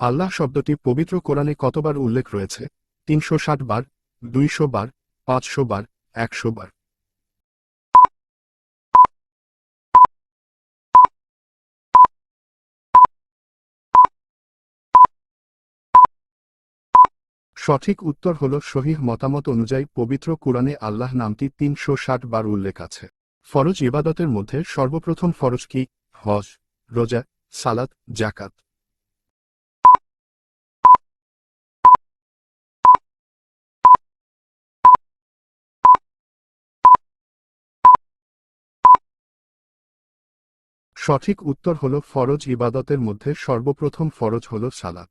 আল্লাহ শব্দটি পবিত্র কোরআনে কতবার উল্লেখ রয়েছে? তিনশো ষাট বার, দুইশো বার, পাঁচশো বার, একশো বার। সঠিক উত্তর হল সহিহ মতামত অনুযায়ী পবিত্র কোরআনে আল্লাহ নামটি তিনশো ষাট বার উল্লেখ আছে। ফরজ ইবাদতের মধ্যে সর্বপ্রথম ফরজ কি? হজ, রোজা, সালাত জাকাত সঠিক উত্তর হল ফরজ ইবাদতের মধ্যে সর্বপ্রথম ফরজ হল সালাত।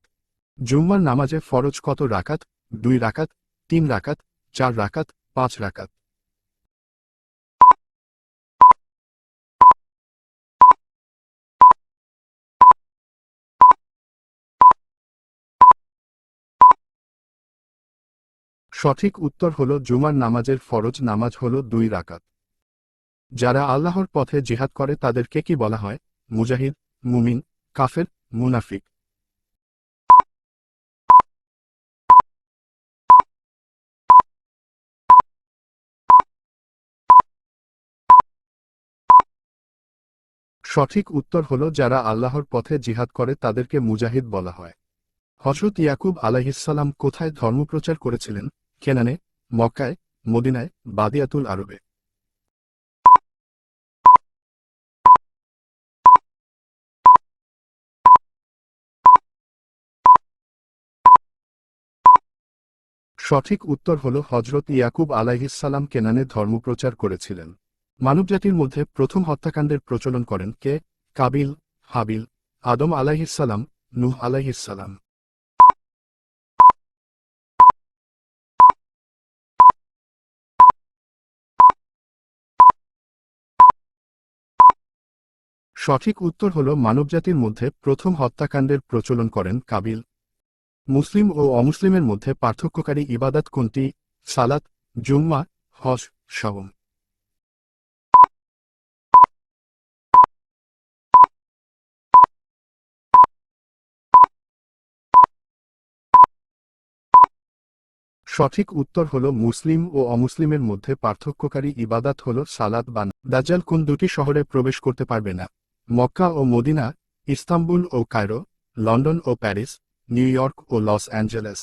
জুম্মার নামাজে ফরজ কত রাকাত? দুই রাকাত, তিন রাকাত, চার রাকাত, পাঁচ রাকাত? সঠিক উত্তর হল জুমার নামাজের ফরজ নামাজ হল দুই রাকাত। যারা আল্লাহর পথে জিহাদ করে তাদেরকে কি বলা হয়? মুজাহিদ, মুমিন, কাফের, মুনাফিক। সঠিক উত্তর হল যারা আল্লাহর পথে জিহাদ করে তাদেরকে মুজাহিদ বলা হয়। হজরত ইয়াকুব আলাহিসাল্লাম কোথায় ধর্মপ্রচার করেছিলেন? কেনানে, মক্কায়, মদিনায়, বাদিয়াতুল আরবে। সঠিক উত্তর হল হজরত ইয়াকুব আলাইহিসাল্লাম কেনানে ধর্মপ্রচার করেছিলেন। মানবজাতির মধ্যে প্রথম হত্যাকাণ্ডের প্রচলন করেন কে? কাবিল, হাবিল, আদম আলাইহিসাল্লাম নূহ আলাইহিসাল্লাম সঠিক উত্তর হল মানবজাতির মধ্যে প্রথম হত্যাকাণ্ডের প্রচলন করেন কাবিল মুসলিম ও অমুসলিমের মধ্যে পার্থক্যকারী ইবাদত কোনটি? সালাত, জুম্মা, হজ সবম সঠিক উত্তর হল মুসলিম ও অমুসলিমের মধ্যে পার্থক্যকারী ইবাদাত হল সালাত বান দাজ্জাল কোন দুটি শহরে প্রবেশ করতে পারবে না? মক্কা ও মদিনা, ইস্তাম্বুল ও কায়রো, লন্ডন ও প্যারিস। নিউ ইয়র্ক ও লস অ্যাঞ্জেলেস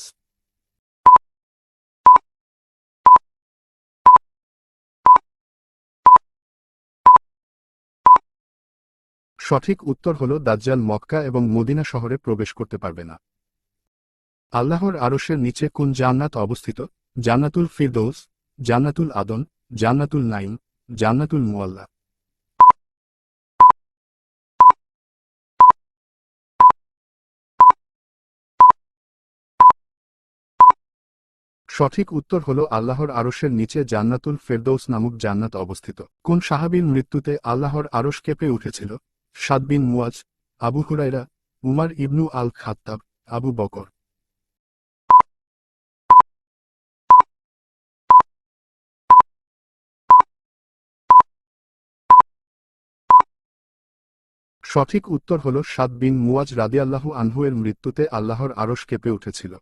সঠিক উত্তর হল দাজ্জাল মক্কা এবং মদিনা শহরে প্রবেশ করতে পারবে না। আল্লাহর আরশের নিচে কোন জান্নাত অবস্থিত? জান্নাতুল ফিরদৌস, জান্নাতুল আদন, জান্নাতুল নাইম, জান্নাতুল মুয়াল্লা সঠিক উত্তর হল আল্লাহর আরশের নিচে জান্নাতুল ফেরদৌস নামক জান্নাত অবস্থিত। কোন সাহাবীর মৃত্যুতে আল্লাহর আরশ কেঁপে উঠেছিল? সাদ বিন মুয়াজ, আবু হুরাইরা উমার ইবনু আল খাত্তাব, আবু বকর। সঠিক উত্তর হল সাদ বিন মুয়াজ রাদিয়াল্লাহু আনহু এর মৃত্যুতে আল্লাহর আরশ কেঁপে উঠেছিল।